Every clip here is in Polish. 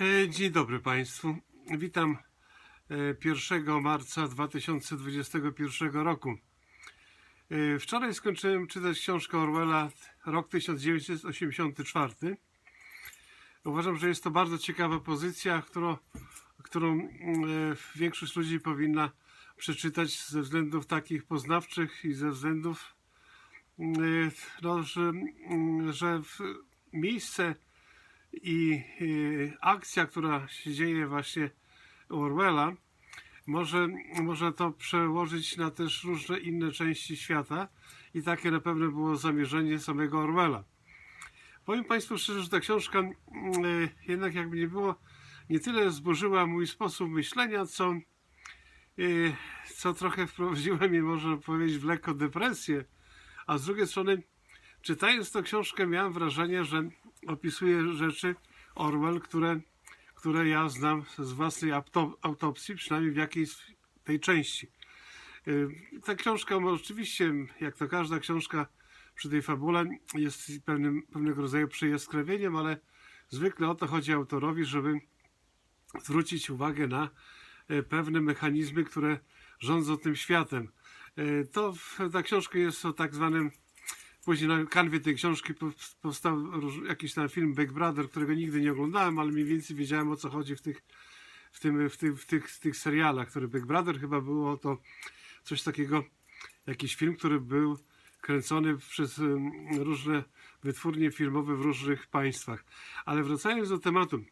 E, Dzień dobry Państwu. Witam e, 1 marca 2021 roku. E, Wczoraj skończyłem czytać książkę Orwella Rok 1984. Uważam, że jest to bardzo ciekawa pozycja, którą, którą e, większość ludzi powinna przeczytać ze względów takich poznawczych i ze względów, e, no, że, że w miejsce i y, akcja, która się dzieje właśnie u Orwella, może, może to przełożyć na też różne inne części świata i takie na pewno było zamierzenie samego Orwella. Powiem Państwu szczerze, że ta książka y, jednak jakby nie było, nie tyle zburzyła mój sposób myślenia, co, y, co trochę wprowadziła mnie, można powiedzieć, w lekko depresję, a z drugiej strony czytając tę książkę miałem wrażenie, że opisuje rzeczy Orwell, które, które ja znam z własnej autopsji, przynajmniej w jakiejś tej części. Yy, Ta książka oczywiście, jak to każda książka przy tej fabule, jest pewnym, pewnego rodzaju przyjaskrawleniem, ale zwykle o to chodzi autorowi, żeby zwrócić uwagę na e, pewne mechanizmy, które rządzą tym światem. E, To ta książka jest o tak zwanym Później na kanwie tej książki pow- powstał jakiś tam film Big Brother, którego nigdy nie oglądałem, ale mniej więcej wiedziałem o co chodzi w tych, w tym, w tych, w tych, w tych serialach, który Big Brother chyba było to coś takiego, jakiś film, który był kręcony przez różne wytwórnie filmowe w różnych państwach. Ale wracając do tematu.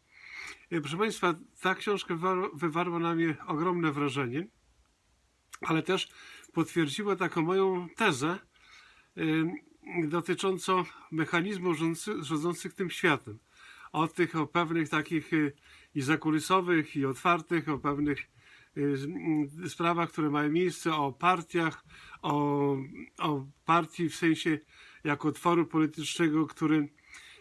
e, Proszę Państwa, ta książka wywarła- na mnie ogromne wrażenie, ale też potwierdziła taką moją tezę, dotyczącą mechanizmów rządzących tym światem. O tych, o pewnych takich y, i zakulisowych, i otwartych, o pewnych y, mm, sprawach, które mają miejsce, o partiach, o, o partii w sensie jako tworu politycznego, który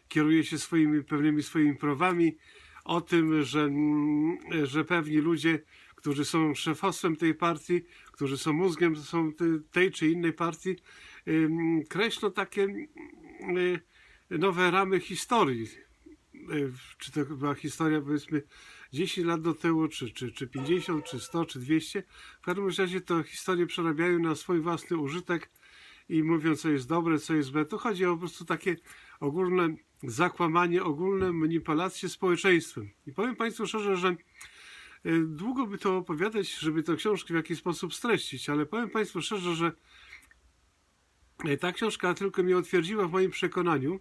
kieruje się swoimi pewnymi swoimi prawami, o tym, że, mm, że pewni ludzie, którzy są szefostwem tej partii, którzy są mózgiem są te- tej czy innej partii, kreślą takie y, nowe ramy historii. Y, Czy to była historia, powiedzmy, 10 lat do tyłu, czy, czy, czy 50, czy 100, czy 200. W każdym razie to historie przerabiają na swój własny użytek i mówią, co jest dobre, co jest złe. To chodzi o po prostu takie ogólne zakłamanie, ogólne manipulacje społeczeństwem. I powiem Państwu szczerze, że y, długo by to opowiadać, żeby tę książkę w jakiś sposób streścić, ale powiem Państwu szczerze, że Ta książka tylko mnie utwierdziła w moim przekonaniu,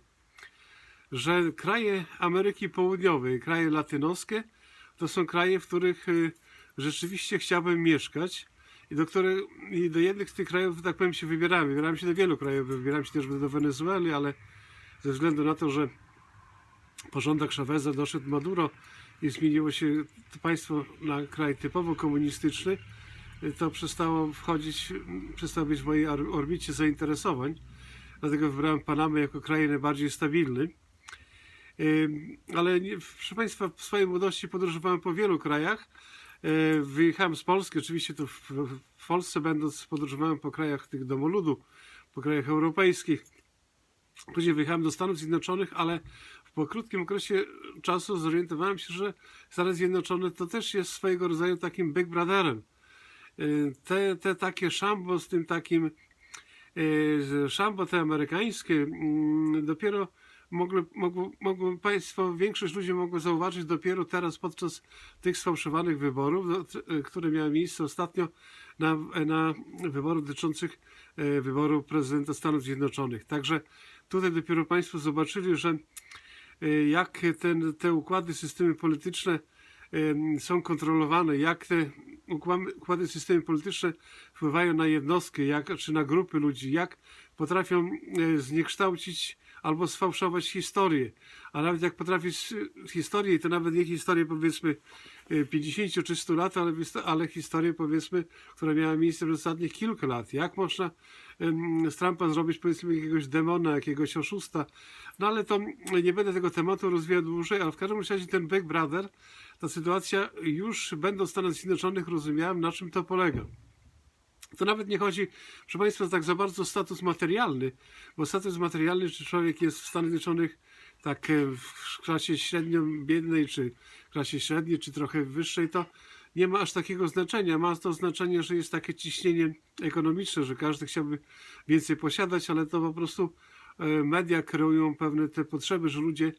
że kraje Ameryki Południowej, kraje latynoskie, to są kraje, w których y, rzeczywiście chciałbym mieszkać i do, których, i do jednych z tych krajów, tak powiem, się wybierałem. Wybierałem się do wielu krajów, wybierałem się też do Wenezueli, ale ze względu na to, że porządek Chaveza doszedł Maduro i zmieniło się państwo na kraj typowo komunistyczny, to przestało wchodzić, przestało być w mojej or- orbicie zainteresowań. Dlatego wybrałem Panamę jako kraj najbardziej stabilny. Ale proszę Państwa, w swojej młodości podróżowałem po wielu krajach. Yy, Wyjechałem z Polski, oczywiście w, w Polsce będąc podróżowałem po krajach tych domoludu, po krajach europejskich. Później wyjechałem do Stanów Zjednoczonych, ale po krótkim okresie czasu zorientowałem się, że Stany Zjednoczone to też jest swojego rodzaju takim Big Brotherem. Y, te, te takie szambo z tym takim y, szambo te amerykańskie mm, dopiero mogły, mogło, mogło Państwo, większość ludzi mogło zauważyć dopiero teraz podczas tych sfałszowanych wyborów, do- y, które miały miejsce ostatnio na, na wyborach dotyczących wyboru prezydenta Stanów Zjednoczonych. Także tutaj dopiero Państwo zobaczyli, że jak ten, te układy, systemy polityczne są kontrolowane, jak te układy, systemy polityczne wpływają na jednostki, jak, czy na grupy ludzi, jak potrafią e, zniekształcić albo sfałszować historię. A nawet jak potrafić historię, i to nawet nie historię powiedzmy e, 50 czy 100 lat, ale, ale historię powiedzmy, która miała miejsce przez ostatnich kilka lat. Jak można z Trumpa zrobić powiedzmy jakiegoś demona, jakiegoś oszusta. No ale to nie będę tego tematu rozwijał dłużej, ale w każdym razie ten Big Brother, ta sytuacja już będąc w Stanach Zjednoczonych rozumiałem na czym to polega. To nawet nie chodzi, proszę Państwa, tak za bardzo o status materialny, bo status materialny, czy człowiek jest w Stanach Zjednoczonych tak e, w klasie średnio biednej, czy klasie średniej, czy trochę wyższej, to nie ma aż takiego znaczenia. Ma to znaczenie, że jest takie ciśnienie ekonomiczne, że każdy chciałby więcej posiadać, ale to po prostu e, media kreują pewne te potrzeby, że ludzie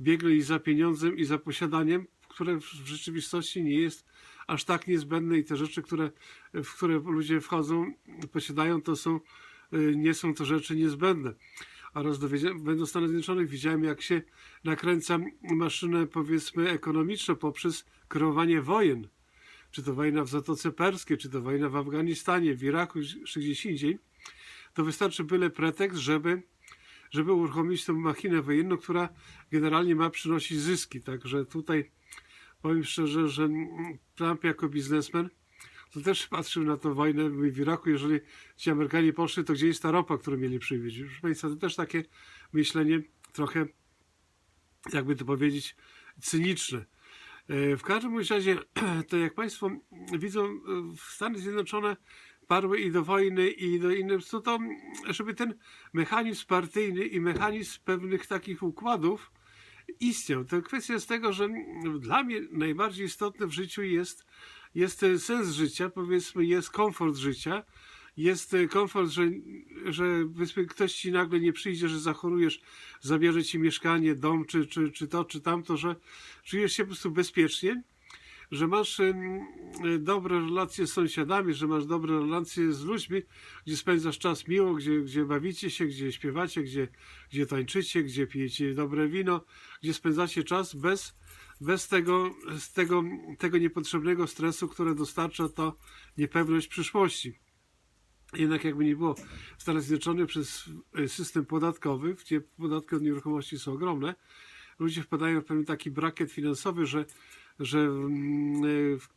biegli za pieniądzem i za posiadaniem, które w rzeczywistości nie jest aż tak niezbędne i te rzeczy, które, w które ludzie wchodzą, posiadają, to są, y, nie są to rzeczy niezbędne. Oraz będąc w Stanach Zjednoczonych widziałem, jak się nakręca maszynę, powiedzmy, ekonomiczną poprzez kreowanie wojen. Czy to wojna w Zatoce Perskiej, czy to wojna w Afganistanie, w Iraku, czy gdzieś indziej. To wystarczy byle pretekst, żeby żeby uruchomić tę machinę wojenną, która generalnie ma przynosić zyski. Także tutaj powiem szczerze, że Trump jako biznesmen to też patrzył na tę wojnę w Iraku. Jeżeli ci Amerykanie poszli, to gdzie jest ta ropa, którą mieli przywieźć? Proszę Państwa, to też takie myślenie trochę, jakby to powiedzieć, cyniczne. E, W każdym razie, to jak Państwo widzą, e, Stany Zjednoczone parły i do wojny, i do innych, co to, żeby ten mechanizm partyjny i mechanizm pewnych takich układów istniał. To kwestia jest tego, że dla mnie najbardziej istotne w życiu jest, jest sens życia, powiedzmy, jest komfort życia, jest komfort, że, że ktoś ci nagle nie przyjdzie, że zachorujesz, zabierze ci mieszkanie, dom, czy, czy, czy to, czy tamto, że czujesz się po prostu bezpiecznie, że masz e, dobre relacje z sąsiadami, że masz dobre relacje z ludźmi, gdzie spędzasz czas miło, gdzie, gdzie bawicie się, gdzie śpiewacie, gdzie, gdzie tańczycie, gdzie pijecie dobre wino, gdzie spędzacie czas bez, bez tego, z tego, tego niepotrzebnego stresu, które dostarcza to niepewność przyszłości. Jednak jakby nie było, w Stanach Zjednoczonych przez e, system podatkowy, gdzie podatki od nieruchomości są ogromne, ludzie wpadają w pewien taki brakiet finansowy, że, że mm, w-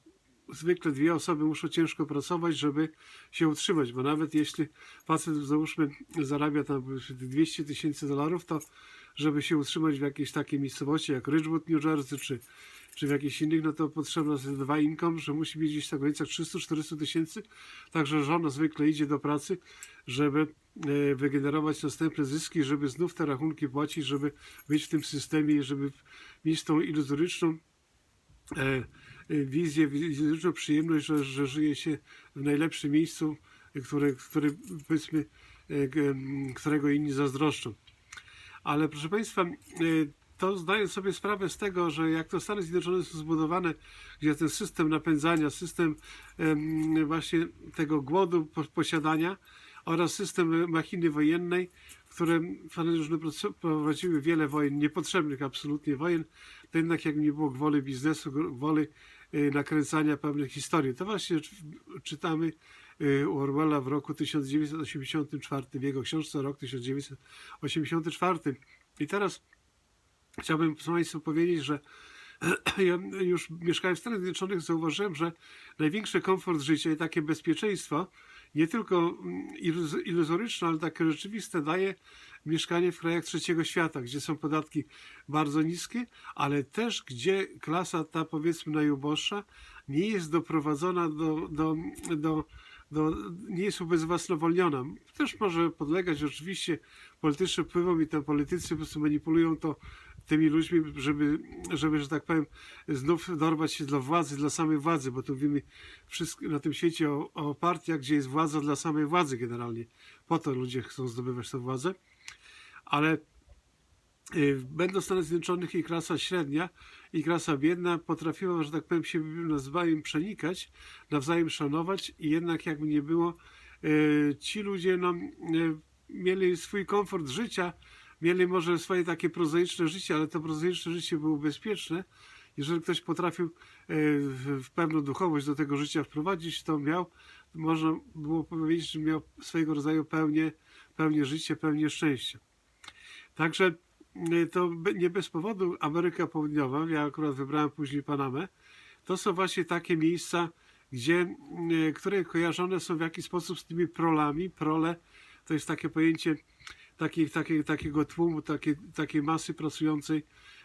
zwykle dwie osoby muszą ciężko pracować, żeby się utrzymać, bo nawet jeśli facet, załóżmy, zarabia tam powiedzmy 200 tysięcy dolarów, to żeby się utrzymać w jakiejś takiej miejscowości jak Ridgewood, New Jersey, czy, czy w jakichś innych, no to potrzebne są dwa income, że musi mieć gdzieś na granicach 300-400 tysięcy, także żona zwykle idzie do pracy, żeby e, wygenerować następne zyski, żeby znów te rachunki płacić, żeby być w tym systemie żeby mieć tą iluzoryczną wizję, iluzoryczną przyjemność, że, że żyje się w najlepszym miejscu, e, powiedzmy, e, którego inni zazdroszczą. Ale proszę Państwa, e, to zdaję sobie sprawę z tego, że jak to Stany Zjednoczone są zbudowane, gdzie ten system napędzania, system em, właśnie tego głodu po- posiadania oraz system machiny wojennej, które Zjednoczone pro- prowadziły wiele wojen, niepotrzebnych absolutnie wojen, to jednak jak nie było gwoli biznesu, gwoli e, nakręcania pewnych historii. To właśnie czy- czytamy e, u Orwella w roku 1984, w jego książce Rok 1984. I teraz chciałbym Państwu powiedzieć, że ja już mieszkając w Stanach Zjednoczonych zauważyłem, że największy komfort życia i takie bezpieczeństwo, nie tylko mm, iluz- iluzoryczne, ale takie rzeczywiste, daje mieszkanie w krajach trzeciego świata, gdzie są podatki bardzo niskie, ale też gdzie klasa ta powiedzmy najuboższa nie jest doprowadzona do, do, do, do nie jest ubezwłasnowolniona. Też może podlegać oczywiście politycznym wpływom i te politycy po prostu manipulują to tymi ludźmi, żeby, żeby, że tak powiem, znów dorwać się dla władzy, dla samej władzy, bo tu mówimy wszystko, na tym świecie o, o partiach, gdzie jest władza dla samej władzy generalnie. Po to ludzie chcą zdobywać tę władzę. Ale y, będąc w Stanach Zjednoczonych i klasa średnia i klasa biedna potrafiła, że tak powiem, się nawzajem przenikać, nawzajem szanować i jednak jakby nie było, y, ci ludzie no, y, mieli swój komfort życia, mieli może swoje takie prozaiczne życie, ale to prozaiczne życie było bezpieczne. Jeżeli ktoś potrafił e, w pewną duchowość do tego życia wprowadzić, to miał, można było powiedzieć, że miał swojego rodzaju pełnię, pełnię życia, pełnię szczęścia. Także e, to nie bez powodu Ameryka Południowa, ja akurat wybrałem później Panamę, to są właśnie takie miejsca, gdzie, e, które kojarzone są w jakiś sposób z tymi prolami. Prole to jest takie pojęcie takiego tłumu, takiej, takiej masy pracującej e,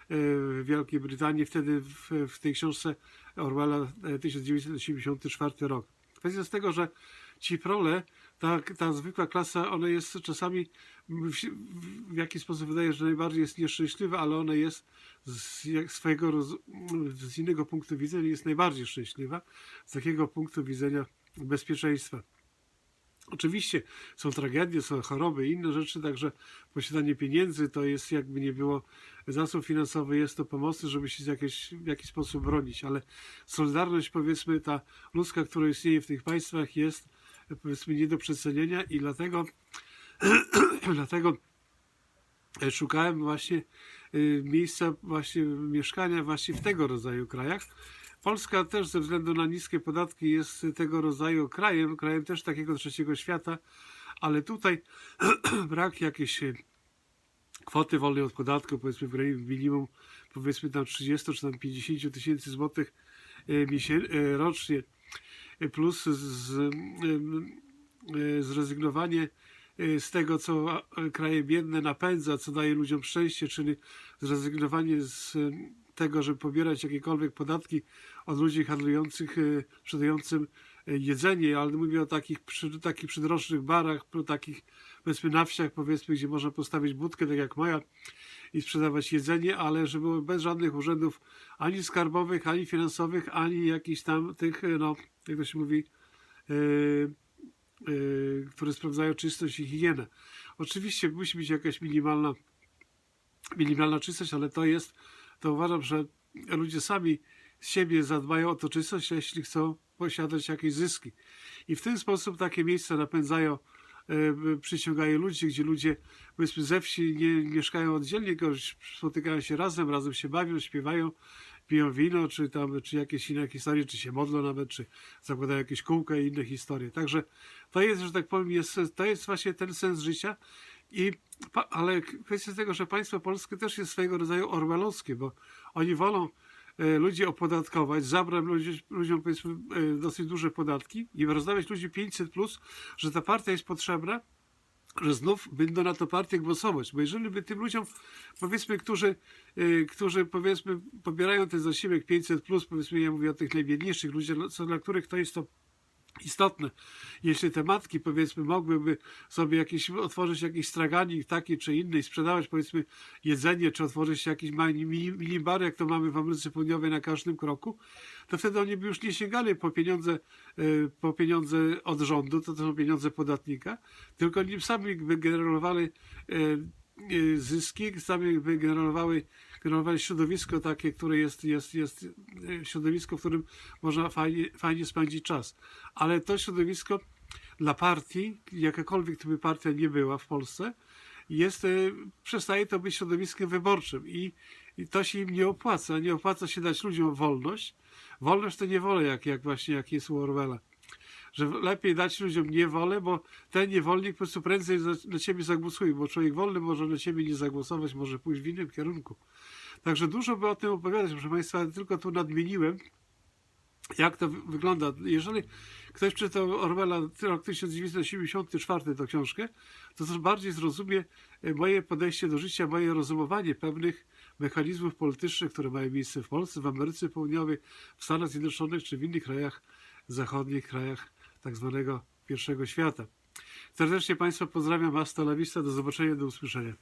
w Wielkiej Brytanii, wtedy w, w tej książce Orwella e, 1984 rok. Kwestia z tego, że ci prole, ta, ta zwykła klasa, ona jest czasami w, w jakiś sposób wydaje, że najbardziej jest nieszczęśliwa, ale ona jest z swojego z innego punktu widzenia jest najbardziej szczęśliwa, z takiego punktu widzenia bezpieczeństwa. Oczywiście są tragedie, są choroby i inne rzeczy, także posiadanie pieniędzy to jest jakby nie było zasób finansowy, jest to pomocny, żeby się z jakiejś, w jakiś sposób bronić, ale solidarność powiedzmy ta ludzka, która istnieje w tych państwach jest powiedzmy nie do przecenienia i dlatego dlatego szukałem właśnie y, miejsca właśnie mieszkania właśnie w tego rodzaju krajach. Polska też ze względu na niskie podatki jest tego rodzaju krajem, krajem też takiego trzeciego świata, ale tutaj brak jakiejś kwoty wolnej od podatku, powiedzmy w minimum, powiedzmy tam 30 czy tam 50 tysięcy złotych e, e, rocznie, e, plus z, zrezygnowanie z tego, co kraje biedne napędza, co daje ludziom szczęście, czyli zrezygnowanie z tego, żeby pobierać jakiekolwiek podatki od ludzi handlujących, e, sprzedającym e, jedzenie, ale mówię o takich, przy, takich przydrożnych barach, takich powiedzmy na wsiach, powiedzmy, gdzie można postawić budkę, tak jak moja, i sprzedawać jedzenie, ale żeby bez żadnych urzędów ani skarbowych, ani finansowych, ani jakichś tam tych, e, no, jak to się mówi, e, e, które sprawdzają czystość i higienę. Oczywiście musi być jakaś minimalna, minimalna czystość, ale to jest, to uważam, że ludzie sami z siebie zadbają o to czystość, jeśli chcą posiadać jakieś zyski. I w ten sposób takie miejsca napędzają, e, przyciągają ludzi, gdzie ludzie powiedzmy ze wsi nie mieszkają oddzielnie, spotykają się razem, razem się bawią, śpiewają, piją wino, czy tam, czy jakieś inne historie, czy się modlą nawet, czy zakładają jakieś kółka i inne historie. Także to jest, że tak powiem, jest, to jest właśnie ten sens życia. I, ale kwestia tego, że państwo polskie też jest swojego rodzaju orwellowskie, bo oni wolą e, ludzi opodatkować, zabrać ludzi, ludziom powiedzmy e, dosyć duże podatki i rozdawać ludzi 500 plus, że ta partia jest potrzebna, że znów będą na to partie głosować. Bo jeżeli by tym ludziom, powiedzmy, którzy, y, którzy powiedzmy pobierają ten zasiłek 500 plus, powiedzmy, ja mówię o tych najbiedniejszych ludziach, no, co, dla których to jest to istotne. Jeśli te matki, powiedzmy, mogłyby sobie jakieś, otworzyć jakiś straganik taki czy inny i sprzedawać, powiedzmy, jedzenie, czy otworzyć jakiś mini, mini, mini bar, jak to mamy w Ameryce Południowej na każdym kroku, to wtedy oni by już nie sięgali po pieniądze, y, po pieniądze od rządu, to, to są pieniądze podatnika, tylko oni sami by generowali y, zyski, sami by generowały, generowały środowisko takie, które jest, jest, jest y, środowisko, w którym można fajnie, fajnie spędzić czas. Ale to środowisko dla partii, jakakolwiek to by partia nie była w Polsce, jest, y, przestaje to być środowiskiem wyborczym i, i to się im nie opłaca. Nie opłaca się dać ludziom wolność. Wolność to niewolę, jak, jak właśnie jak jest u Orwella. Że lepiej dać ludziom niewolę, bo ten niewolnik po prostu prędzej na ciebie zagłosuje, bo człowiek wolny może na ciebie nie zagłosować, może pójść w innym kierunku. Także dużo by o tym opowiadać, proszę Państwa, tylko tu nadmieniłem, jak to wy- wygląda. Jeżeli ktoś czytał Orwella rok 1974, tę książkę, to też bardziej zrozumie e, moje podejście do życia, moje rozumowanie pewnych mechanizmów politycznych, które mają miejsce w Polsce, w Ameryce Południowej, w Stanach Zjednoczonych czy w innych krajach zachodnich, krajach tak zwanego pierwszego świata. Serdecznie Państwa pozdrawiam, hasta la vista, do zobaczenia, do usłyszenia.